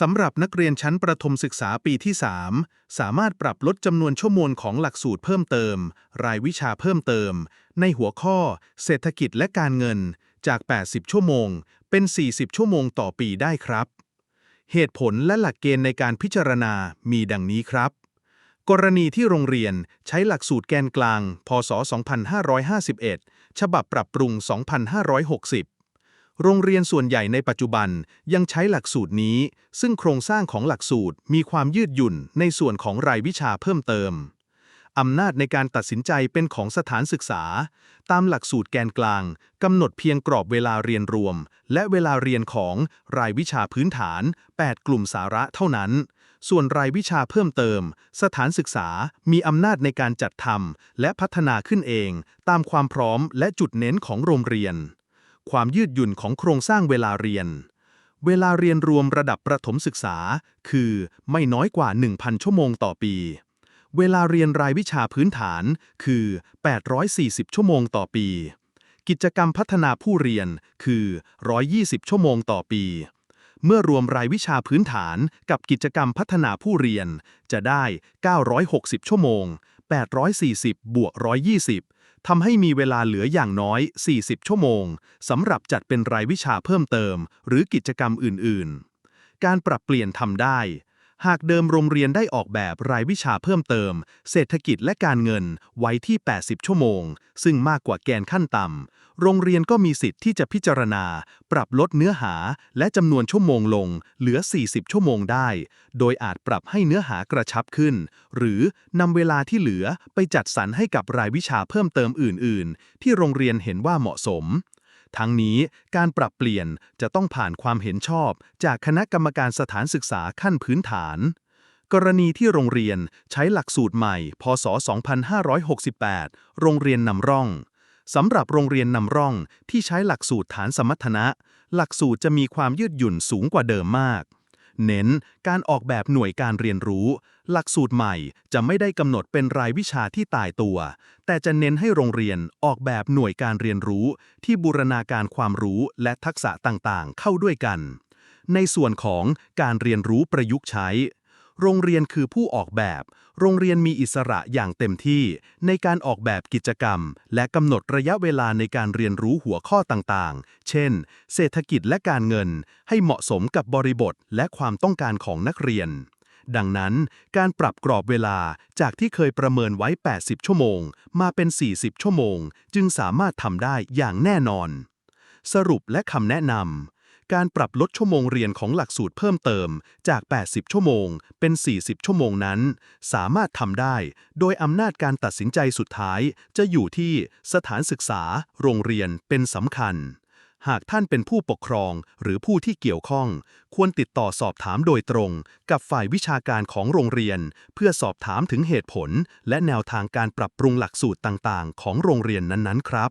สำหรับนักเรียนชั้นประถมศึกษาปีที่ 3 สามารถปรับลดจำนวนชั่วโมงของหลักสูตรเพิ่มเติม รายวิชาเพิ่มเติม ในหัวข้อ เศรษฐกิจและการเงิน จาก 80 ชั่วโมง เป็น 40 ชั่วโมงต่อปีได้ครับ เหตุผลและหลักเกณฑ์ในการพิจารณามีดังนี้ครับ กรณีที่โรงเรียนใช้หลักสูตรแกนกลาง พศ 2551 ฉบับปรับปรุง 2560 โรงเรียนส่วนใหญ่ในปัจจุบันยังใช้หลักสูตรนี้ ซึ่งโครงสร้างของหลักสูตรมีความยืดหยุ่นในส่วนของรายวิชาเพิ่มเติม อำนาจในการตัดสินใจเป็นของสถานศึกษา ตามหลักสูตรแกนกลางกำหนดเพียงกรอบเวลาเรียนรวม และเวลาเรียนของรายวิชาพื้นฐาน 8 กลุ่มสาระเท่านั้น ส่วนรายวิชาเพิ่มเติม สถานศึกษามีอำนาจในการจัดทำและพัฒนาขึ้นเอง ตามความพร้อมและจุดเน้นของโรงเรียน ความยืดหยุ่นของโครงสร้างเวลาเรียน เวลาเรียนรวมระดับประถมศึกษา คือไม่น้อยกว่า 1,000 ชั่วโมงต่อปี เวลาเรียนรายวิชาพื้นฐาน คือ 840 ชั่วโมงต่อปี กิจกรรมพัฒนาผู้เรียน คือ 120 ชั่วโมงต่อปี เมื่อรวมรายวิชาพื้นฐานกับกิจกรรมพัฒนาผู้เรียน จะได้ 960 ชั่วโมง 840 บวก 120 ทำให้มีเวลาเหลืออย่างน้อย 40 ชั่วโมงสำหรับจัดเป็นรายวิชาเพิ่มเติม หรือกิจกรรมอื่น ๆ การปรับเปลี่ยนทำได้ หากเดิมโรงเรียนได้ออกแบบรายวิชาเพิ่มเติม เศรษฐกิจและการเงินไว้ที่ 80 ชั่วโมง ซึ่งมากกว่าแกนขั้นต่ำ โรงเรียนก็มีสิทธิ์ที่จะพิจารณา ปรับลดเนื้อหาและจำนวนชั่วโมงลง เหลือ 40 ชั่วโมงได้ โดยอาจปรับให้เนื้อหากระชับขึ้น หรือนำเวลาที่เหลือไปจัดสรรให้กับรายวิชาเพิ่มเติมอื่น ๆ ที่โรงเรียนเห็นว่าเหมาะสม ทั้งนี้การปรับเปลี่ยนจะต้องผ่านความเห็นชอบ จากคณะกรรมการสถานศึกษาขั้นพื้นฐาน กรณีที่โรงเรียนใช้หลักสูตรใหม่ พศ 2568 โรงเรียนนำร่องสำหรับโรงเรียนนำร่องที่ใช้หลักสูตรฐานสมรรถนะ หลักสูตรจะมีความยืดหยุ่นสูงกว่าเดิมมาก เน้นการออกแบบหน่วยการเรียนรู้ หลักสูตรใหม่จะไม่ได้กำหนดเป็นรายวิชาที่ตายตัว แต่จะเน้นให้โรงเรียนออกแบบหน่วยการเรียนรู้ ที่บูรณาการความรู้และทักษะต่างๆ เข้าด้วยกัน ในส่วนของการเรียนรู้ประยุกต์ใช้ โรงเรียนคือผู้ออกแบบ โรงเรียนมีอิสระอย่างเต็มที่ ในการออกแบบกิจกรรม และกำหนดระยะเวลาในการเรียนรู้หัวข้อต่างๆ เช่น เศรษฐกิจและการเงิน ให้เหมาะสมกับบริบทและความต้องการของนักเรียน ดังนั้น การปรับกรอบเวลาจากที่เคยประเมินไว้ 80 ชั่วโมง มาเป็น 40 ชั่วโมง จึงสามารถทำได้อย่างแน่นอน สรุปและคำแนะนำ การปรับลดชั่วโมงเรียนของหลักสูตรเพิ่มเติมจาก 80 ชั่วโมง เป็น 40 ชั่วโมงนั้น สามารถทำได้ โดยอำนาจการตัดสินใจสุดท้าย จะอยู่ที่สถานศึกษา โรงเรียนเป็นสำคัญ หากท่านเป็นผู้ปกครองหรือผู้ที่เกี่ยวข้อง ควรติดต่อสอบถามโดยตรง กับฝ่ายวิชาการของโรงเรียน เพื่อสอบถามถึงเหตุผล และแนวทางการปรับปรุงหลักสูตรต่างๆ ของโรงเรียนนั้นๆ ครับ